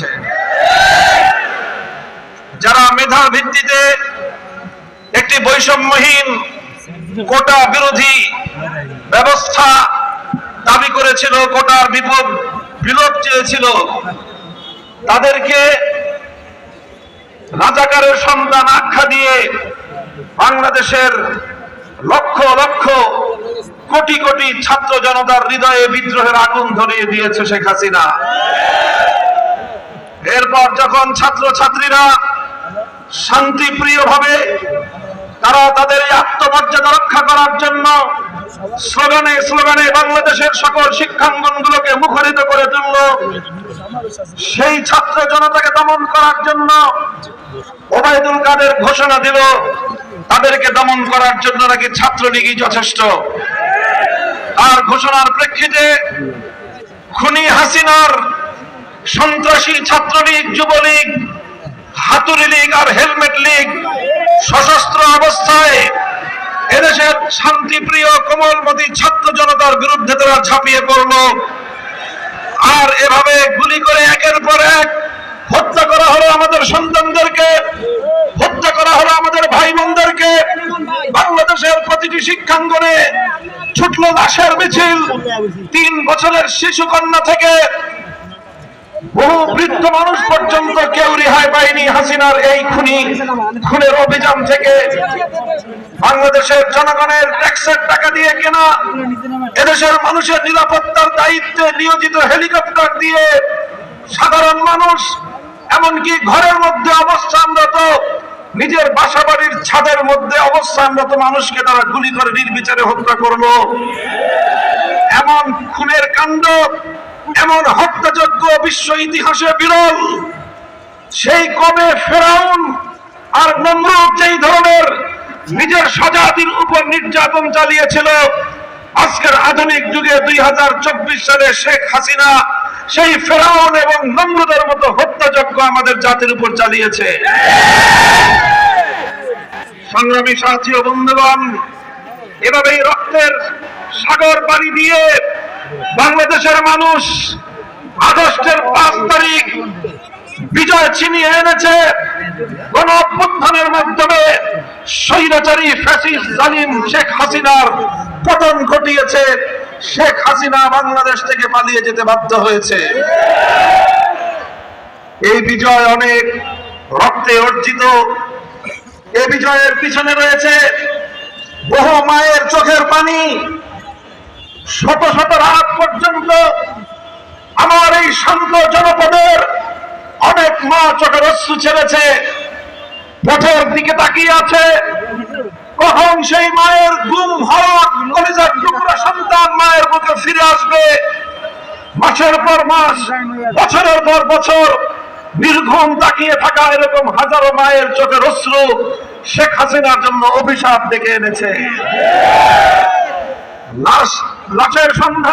করেছে যারা মেধা ভিত্তিতে একটি বৈষম্যহীন কোটা বিরোধী ব্যবস্থা দাবি করেছিল, কোটার বিপদ বিলোপ চেয়েছিল, তাদেরকে রাজাকারের সন্তান আখ্যা দিয়ে বাংলাদেশের লক্ষ লক্ষ কোটি কোটি ছাত্র জনতার হৃদয়ে বিদ্রোহের আগুন ধরিয়ে দিয়েছে শেখ হাসিনা। এরপর যখন ছাত্র ছাত্রীরা শান্তিপ্রিয় ভাবে তারা তাদের এই আত্মমর্যাদা রক্ষা করার জন্য স্লোগানে স্লোগানে বাংলাদেশের সকল শিক্ষাঙ্গনগুলোকে মুখরিত করে তুলল, সেই ছাত্র জনতাকে দমন করার জন্য ওবায়দুল কাদের ঘোষণা দিল, তাদেরকে দমন করার জন্য নাকি ছাত্রলীগই যথেষ্ট। আর ঘোষণার প্রেক্ষিতে খুনি হাসিনার সন্ত্রাসী ছাত্রলীগ, যুবলীগ, হাতুড়ি লীগ আর হেলমেট লীগ সশস্ত্র অবস্থায় এদেশের শান্তিপ্রিয়, কোমলমতি ছাত্র জনতার বিরুদ্ধে তারা ঝাঁপিয়ে পড়ল। আর এভাবে গুলি করে একের পর এক হত্যা করা হলো আমাদের সন্তানদেরকে, হত্যা করা হলো আমাদের ভাই বোনদেরকে বাংলাদেশের প্রতিটি শিক্ষাঙ্গনে ছুটল লাশের মিছিল। তিন বছরের শিশু কন্যা থেকে বহু বৃদ্ধ মানুষ পর্যন্ত কেউ রেহাই পায়নি হাসিনার এই খুনি, খুনের অভিযান থেকে। বাংলাদেশের জনগণের ট্যাক্সের টাকা দিয়ে কেনা, এদেশের মানুষের নিরাপত্তার দায়িত্বে নিয়োজিত হেলিকপ্টার দিয়ে সাধারণ মানুষ, এমনকি ঘরের মধ্যে অবস্থানরত, নিজের বাসা বাড়ির ছাদের মধ্যে অবস্থানরত মানুষকে তারা গুলি করে নির্বিচারে হত্যা করল। এমন খুনের কাণ্ড এমন হত্যাযজ্ঞ বিশ্ব ইতিহাসে বিরল। সেই কবে ফেরাউন আর নমরুদ যেই ধরনের নিজের স্বজাতির উপর নির্যাতন চালিয়েছিল, আজকের আধুনিক যুগে দুই হাজার চব্বিশ সালে শেখ হাসিনা সেই ফেরাউন এবং নমরুদের মতো হত্যাযজ্ঞ আমাদের জাতির উপর চালিয়েছে। সংগ্রামী সাথী ও বন্ধুগণ, এভাবেই রক্তের সাগর পাড়ি দিয়ে বাংলাদেশের মানুষ আগস্টের পাঁচ তারিখ বিজয় ছিনিয়ে এনেছে গণ অভ্যুত্থানের মাধ্যমে স্বৈরাচারী ফ্যাসিস জালিম শেখ হাসিনার পতন ঘটিয়েছে। শেখ হাসিনা বাংলাদেশ থেকে পালিয়ে যেতে বাধ্য হয়েছে। এই বিজয় অনেক রক্তে অর্জিত। এ বিজয়ের পিছনে রয়েছে বহু মায়ের চোখের পানি। শত শত রাত পর্যন্ত আমার এই শান্ত জনপদের অনেক মা চোখের অশ্রু ছেড়েছে, পথের দিকে তাকিয়ে আছে। কখন সেই মায়ের গুম কলেজার টুকরা সন্তান মায়ের বুকে ফিরে আসবে? মাসের পর মাস, বছরের পর বছর নির্ঘুম তাকিয়ে থাকা এরকম হাজারো মায়ের চোখের অশ্রু শেখ হাসিনার জন্য অভিশাপ ডেকে এনেছে। লাশ লাশের সন্ধানে